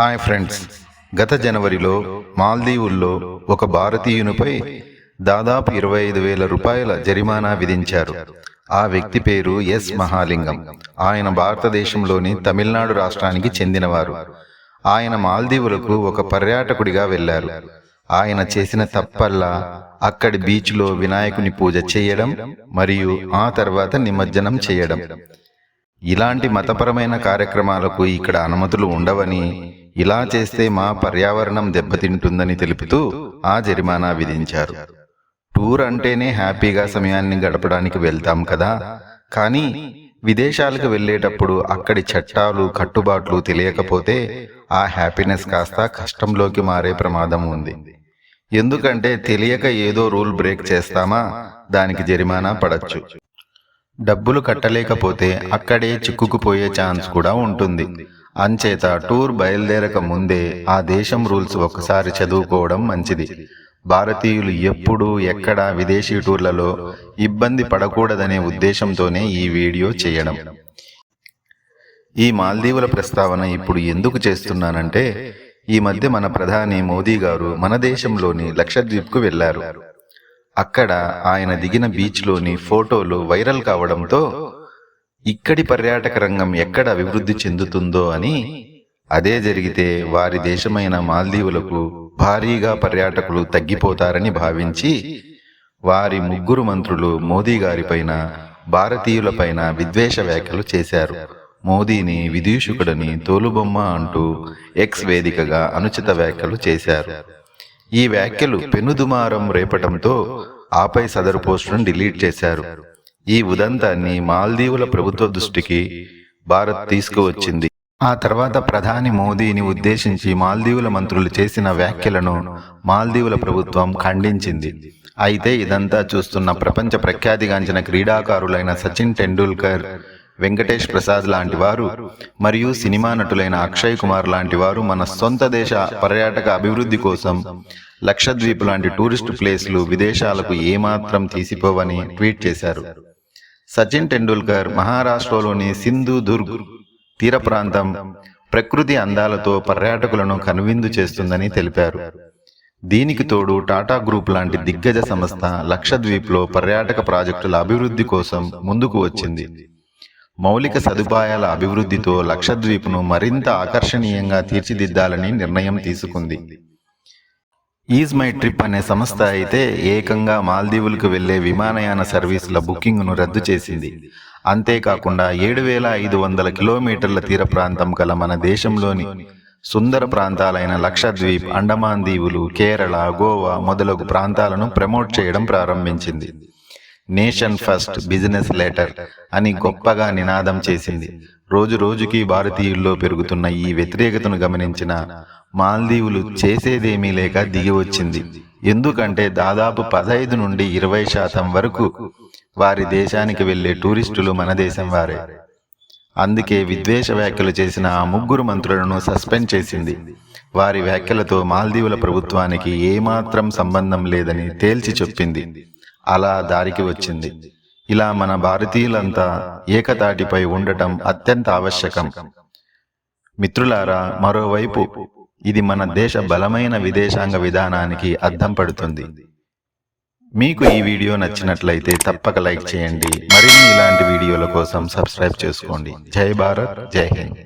Hi friends. గత జనవరిలో మాల్దీవుల్లో ఒక భారతీయునిపై దాదాపు ఇరవై ఐదు వేల రూపాయల జరిమానా విధించారు. ఆ వ్యక్తి పేరు ఎస్ మహాలింగం. ఆయన భారతదేశంలోని తమిళనాడు రాష్ట్రానికి చెందినవారు. ఆయన మాల్దీవులకు ఒక పర్యాటకుడిగా వెళ్ళారు. ఆయన చేసిన తప్పల్లా అక్కడి బీచ్లో వినాయకుని పూజ చేయడం మరియు ఆ తర్వాత నిమజ్జనం చేయడం. ఇలాంటి మతపరమైన కార్యక్రమాలకు ఇక్కడ అనుమతులు ఉండవని ఇలా చేస్తే మా పర్యావరణం దెబ్బతింటుందని తెలుపుతూ ఆ జరిమానా విధించారు. టూర్ అంటేనే హ్యాపీగా సమయాన్ని గడపడానికి వెళ్తాం కదా. కానీ విదేశాలకు వెళ్ళేటప్పుడు అక్కడి చట్టాలు కట్టుబాట్లు తెలియకపోతే ఆ హ్యాపీనెస్ కాస్త కష్టంలోకి మారే ప్రమాదం ఉంది. ఎందుకంటే తెలియక ఏదో రూల్ బ్రేక్ చేస్తామా? దానికి జరిమానా పడచ్చు. డబ్బులు కట్టలేకపోతే అక్కడే చిక్కుకుపోయే ఛాన్స్ కూడా ఉంటుంది. అంచేత టూర్ బయలుదేరక ముందే ఆ దేశం రూల్స్ ఒకసారి చదువుకోవడం మంచిది. భారతీయులు ఎప్పుడు ఎక్కడ విదేశీ టూర్లలో ఇబ్బంది పడకూడదనే ఉద్దేశంతోనే ఈ వీడియో చేయడం. ఈ మాల్దీవుల ప్రస్తావన ఇప్పుడు ఎందుకు చేస్తున్నానంటే ఈ మధ్య మన ప్రధాని మోదీ గారు మన దేశంలోని లక్షద్వీప్కు వెళ్ళారు. అక్కడ ఆయన దిగిన బీచ్లోని ఫోటోలు వైరల్ కావడంతో ఇక్కడి పర్యాటక రంగం ఎక్కడ అభివృద్ధి చెందుతుందో అని అదే జరిగితే వారి దేశమైన మాల్దీవులకు భారీగా పర్యాటకులు తగ్గిపోతారని భావించి వారి ముగ్గురు మంత్రులు మోదీ గారిపైన భారతీయులపైన విద్వేష వ్యాఖ్యలు చేశారు. మోదీని విదూషకుడని తోలుబొమ్మ అంటూ ఎక్స్ వేదికగా అనుచిత వ్యాఖ్యలు చేశారు. ఈ వ్యాఖ్యలు పెనుదుమారం రేపటంతో ఆపై సదరు పోస్టును డిలీట్ చేశారు. ఈ ఉదంతాన్ని మాల్దీవుల ప్రభుత్వ దృష్టికి భారత్ తీసుకువచ్చింది. ఆ తర్వాత ప్రధాని మోదీని ఉద్దేశించి మాల్దీవుల మంత్రులు చేసిన వ్యాఖ్యలను మాల్దీవుల ప్రభుత్వం ఖండించింది. అయితే ఇదంతా చూస్తున్న ప్రపంచ ప్రఖ్యాతిగాంచిన క్రీడాకారులైన సచిన్ టెండూల్కర్ వెంకటేష్ ప్రసాద్ లాంటి వారు మరియు సినిమా నటులైన అక్షయ్ కుమార్ లాంటి వారు మన సొంత దేశ పర్యాటక అభివృద్ధి కోసం లక్షద్వీప్ లాంటి టూరిస్ట్ ప్లేస్లు విదేశాలకు ఏమాత్రం తీసిపోవని ట్వీట్ చేశారు. సచిన్ టెండూల్కర్ మహారాష్ట్రలోని సింధు దుర్గ్ తీర ప్రాంతం ప్రకృతి అందాలతో పర్యాటకులను కనువిందు చేస్తుందని తెలిపారు. దీనికి తోడు టాటా గ్రూప్ లాంటి దిగ్గజ సంస్థ లక్షద్వీప్లో పర్యాటక ప్రాజెక్టుల అభివృద్ధి కోసం ముందుకు వచ్చింది. మౌలిక సదుపాయాల అభివృద్ధితో లక్షద్వీప్ను మరింత ఆకర్షణీయంగా తీర్చిదిద్దాలని నిర్ణయం తీసుకుంది. ఈజ్ మై ట్రిప్ అనే సంస్థ అయితే ఏకంగా మాల్దీవులకు వెళ్ళే విమానయాన సర్వీసుల బుకింగ్ను రద్దు చేసింది. అంతేకాకుండా ఏడు వేల ఐదు వందల కిలోమీటర్ల తీర ప్రాంతం గల మన దేశంలోని సుందర ప్రాంతాలైన లక్షద్వీప్ అండమాన్ దీవులు కేరళ గోవా మొదలగు ప్రాంతాలను ప్రమోట్ చేయడం ప్రారంభించింది. నేషన్ ఫస్ట్ బిజినెస్ లెటర్ అని గొప్పగా నినాదం చేసింది. రోజు రోజుకి భారతీయుల్లో పెరుగుతున్న ఈ వ్యతిరేకతను గమనించిన మాల్దీవులు చేసేదేమీ లేక దిగి వచ్చింది. ఎందుకంటే దాదాపు పదహైదు నుండి ఇరవై శాతం వరకు వారి దేశానికి వెళ్ళే టూరిస్టులు మన దేశం వారే. అందుకే విద్వేష వ్యాఖ్యలు చేసిన ఆ ముగ్గురు మంత్రులను సస్పెండ్ చేసింది. వారి వ్యాఖ్యలతో మాల్దీవుల ప్రభుత్వానికి ఏమాత్రం సంబంధం లేదని తేల్చి చెప్పింది. అలా దారికి వచ్చింది. ఇలా మన భారతీయులంతా ఏకతాటిపై ఉండటం అత్యంత ఆవశ్యకం. మిత్రులారా మరోవైపు ఇది మన దేశ బలమైన విదేశాంగ విధానానికి అద్దం పడుతుంది. మీకు ఈ వీడియో నచ్చినట్లయితే తప్పక లైక్ చేయండి. మరిన్ని ఇలాంటి వీడియోల కోసం సబ్స్క్రైబ్ చేసుకోండి. జై భారత్ జై హింద్.